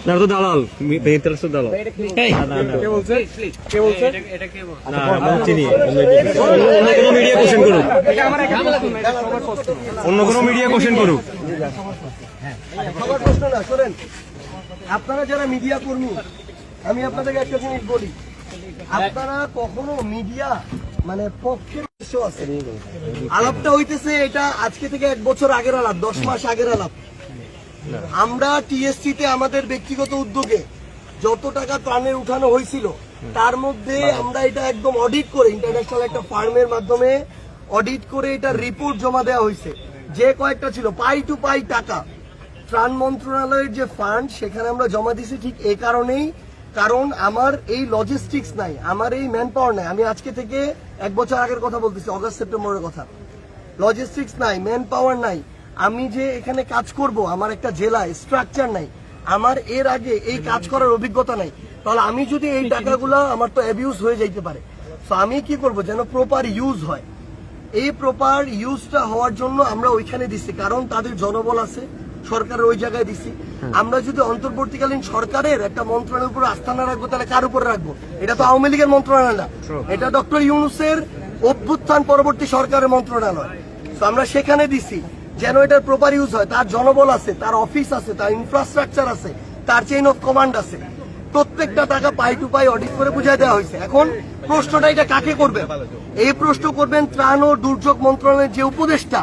আপনারা তো দালাল তো দালাল। না, না, না। কে বলছে? কে বলছে? না, আমরা চিনি। অন্য কোনো মিডিয়া কোশ্চেন করুক। অন্য কোনো মিডিয়া কোশ্চেন করুক। সবার প্রশ্ন না শোনেন। আপনারা যারা মিডিয়া কর্মী আমি আপনাদেরকে একটা জিনিস বলি। আপনারা কখনো মিডিয়া মানে পক্ষের উদ্দেশ্য আছে? আলাপটা হইতেছে এটা আজকে থেকে এক বছর আগের আলাপ দশ মাস আগের আলাপ। আমরা টিএসসি তে আমাদের ব্যক্তিগত উদ্যোগে যত টাকা ত্রাণের উঠানো হয়েছিল তার মধ্যে আমরা এটা একদম অডিট করে ইন্টারন্যাশনাল একটা ফার্মের মাধ্যমে অডিট করে এটা রিপোর্ট জমা দেওয়া হয়েছে। যে কয়েকটা ছিল পাই টু পাই টাকা। ত্রাণ মন্ত্রণালয়ের যে ফান্ড সেখানে আমরা জমা দিছি ঠিক এই কারণেই। কারণ আমার এই লজিস্টিক্স নাই আমার এই ম্যান পাওয়ার নাই। আমি আজকে থেকে এক বছর আগের কথা বলতেছি অগস্ট সেপ্টেম্বরের কথা। লজিস্টিক্স নাই ম্যান পাওয়ার নাই। আমি যে এখানে কাজ করব আমার একটা জেলায় স্ট্রাকচার নাই। আমার এর আগে এই কাজ করার অভিজ্ঞতা নাই। তাহলে আমি যদি এই টাকাগুলো আমার তো অ্যাবিউজ হয়ে যাইতে পারে। তো আমি কি করব যেন প্রপার ইউজ হয়? এই প্রপার ইউজটা হওয়ার জন্য আমরা ওইখানে দিছি। কারণ তাদের জনবল আছে সরকারের ওই জায়গায় দিছি। আমরা যদি অন্তর্বর্তীকালীন সরকারের একটা মন্ত্রণালয়ের উপর আস্থা না রাখব তাহলে কার উপর রাখব? এটা তো আওয়ামী লীগের মন্ত্রণালয় না। এটা ডক্টর ইউনুসের অভ্যুত্থান পরবর্তী সরকারের মন্ত্রণালয়। তো আমরা সেখানে দিছি। যেন এটার প্রপার ইউজ হয়। তার জনবল আছে, তার অফিস আছে, তার ইনফ্রাস্ট্রাকচার আছে, তার চেইন অফ কমান্ড আছে। প্রত্যেকটা টাকা পাই টু পাই অডিট করে বুঝাই দেওয়া হয়েছে। এখন প্রশ্নটা এটা কাকে করবেন? এই প্রশ্ন করবেন ত্রাণ ও দুর্যোগ মন্ত্রণালয়ের যে উপদেষ্টা,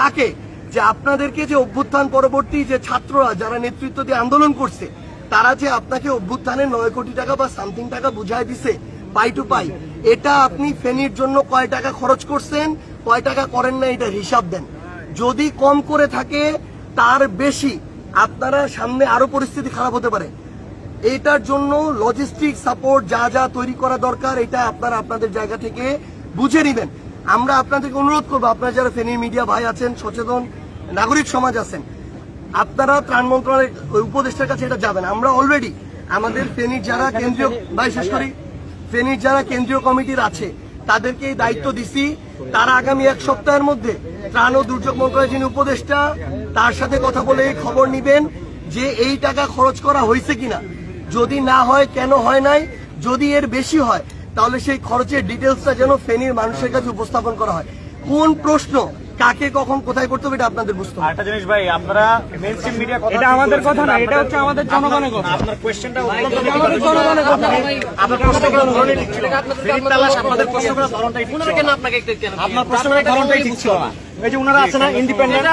তাকে যে আপনাদেরকে যে অভ্যুত্থান পরবর্তী যে ছাত্ররা যারা নেতৃত্ব দিয়ে আন্দোলন করছে, তারা যে আপনাকে অভ্যুত্থানে নয় কোটি টাকা বা সামথিং টাকা বুঝাই দিছে পাই টু পাই এটা আপনি ফেনীর জন্য কয় টাকা খরচ করছেন, কয় টাকা করেন না, এটা হিসাব দেন। যদি কম করে থাকে তার বেশি। আপনারা সামনে আরও পরিস্থিতি খারাপ হতে পারে। এটার জন্য লজিস্টিক সাপোর্ট যা যা তৈরি করা দরকার এটা আপনারা আপনাদের জায়গা থেকে বুঝে নেবেন। আমরা আপনাদেরকে অনুরোধ করব আপনারা যারা ফেনীর মিডিয়া ভাই আছেন সচেতন নাগরিক সমাজ আছেন আপনারা ত্রাণ মন্ত্রণালয়ের উপদেষ্টার কাছে এটা যাবেন। আমরা অলরেডি আমাদের ফেনীর যারা কেন্দ্রীয় ভাই শেষ করি। ফেনীর যারা কেন্দ্রীয় কমিটির আছে তাদেরকে এই দায়িত্ব দিছি। তারা আগামী এক সপ্তাহের মধ্যে ত্রাণ ও দুর্যোগ মন্ত্রণালয় যিনি উপদেষ্টা, তার সাথে কথা বলে এই খবর নিবেন যে এই টাকা খরচ করা হয়েছে কিনা। যদি না হয়, কেন হয় নাই, যদি এর বেশি হয়, তাহলে সেই খরচের ডিটেলসটা যেন ফেনীর মানুষের কাছে উপস্থাপন করা হয়। কোন প্রশ্ন কাকে কখন কোথায় করতে হবে এটা আপনাদের বুঝতে হবে। একটা জিনিস ভাই আপনারা মেইন স্ট্রিম মিডিয়া কথা এটা আমাদের কথা না এটা হচ্ছে আমাদের জনগণের কথা। আপনার কোশ্চেনটা আমাদের জনগণের কথা। আপনার প্রশ্নগুলো ধরনের ঠিক ছিল আপনাদের প্রশ্নগুলো ধরনটাই ঠিক ছিল আপনার প্রশ্নগুলো ধরনটাই ঠিক ছিল না। এই যে ওনারা আছে না ইন্ডিপেন্ডেন্ট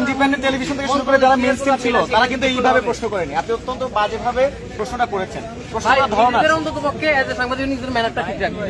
ইন্ডিপেন্ডেন্ট টেলিভিশন থেকে শুরু করে যারা মেইন স্ট্রিম ছিল তারা কিন্তু এইভাবে প্রশ্ন করেনি। আপনি অত্যন্ত বাজেভাবে প্রশ্নটা করেছেন। প্রশ্নটা ধরন অন্তত পক্ষে সাংবাদিক ম্যানারটা ঠিক রাখবে